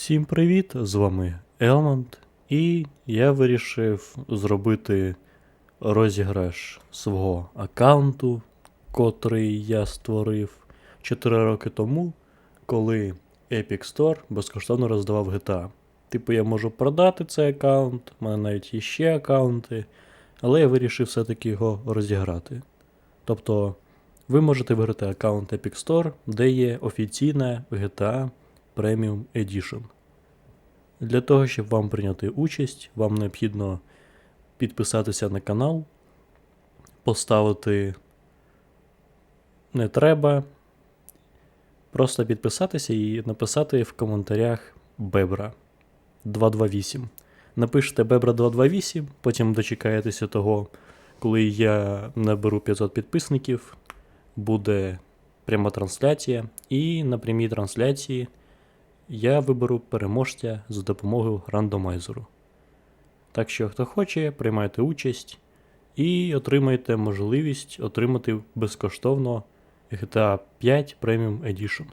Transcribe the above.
Всім привіт! З вами Елмонд, і я вирішив зробити розіграш свого аккаунту, котрий я створив 4 роки тому, коли Epic Store безкоштовно роздавав GTA. Типу, я можу продати цей аккаунт, в мене навіть є ще аккаунти, але я вирішив все-таки його розіграти. Тобто, ви можете виграти аккаунт Epic Store, де є офіційна GTA Premium Edition. Для того, щоб вам прийняти участь, вам необхідно підписатися на канал, поставити не треба, просто підписатися і написати в коментарях Бебра 228. Напишете Бебра 228, потім дочекаєтеся того, коли я наберу 500 підписників, буде пряма трансляція, і на прямій трансляції я виберу переможця за допомогою рандомайзеру. Так що, хто хоче, приймайте участь і отримайте можливість отримати безкоштовно GTA 5 Premium Edition.